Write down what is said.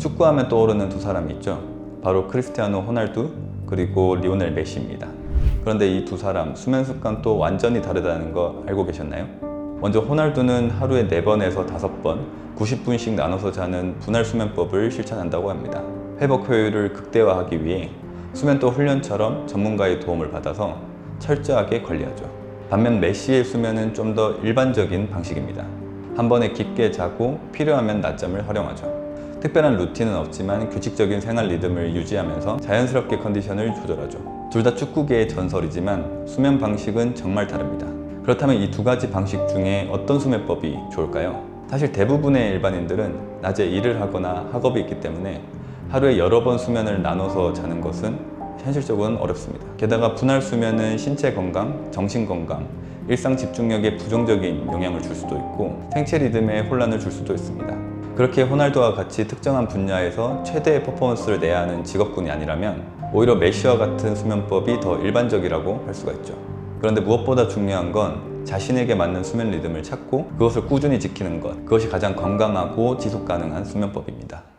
축구하면 떠오르는 두 사람이 있죠. 바로 크리스티아노 호날두 그리고 리오넬 메시입니다. 그런데 이 두 사람 수면 습관도 완전히 다르다는 거 알고 계셨나요? 먼저 호날두는 하루에 4번에서 5번 90분씩 나눠서 자는 분할 수면법을 실천한다고 합니다. 회복 효율을 극대화하기 위해 수면도 훈련처럼 전문가의 도움을 받아서 철저하게 관리하죠. 반면 메시의 수면은 좀 더 일반적인 방식입니다. 한 번에 깊게 자고 필요하면 낮잠을 활용하죠. 특별한 루틴은 없지만 규칙적인 생활 리듬을 유지하면서 자연스럽게 컨디션을 조절하죠. 둘 다 축구계의 전설이지만 수면 방식은 정말 다릅니다. 그렇다면 이 두 가지 방식 중에 어떤 수면법이 좋을까요? 사실 대부분의 일반인들은 낮에 일을 하거나 학업이 있기 때문에 하루에 여러 번 수면을 나눠서 자는 것은 현실적으로는 어렵습니다. 게다가 분할 수면은 신체 건강, 정신 건강, 일상 집중력에 부정적인 영향을 줄 수도 있고 생체 리듬에 혼란을 줄 수도 있습니다. 그렇게 호날두와 같이 특정한 분야에서 최대의 퍼포먼스를 내야 하는 직업군이 아니라면 오히려 메시와 같은 수면법이 더 일반적이라고 할 수가 있죠. 그런데 무엇보다 중요한 건 자신에게 맞는 수면 리듬을 찾고 그것을 꾸준히 지키는 것. 그것이 가장 건강하고 지속 가능한 수면법입니다.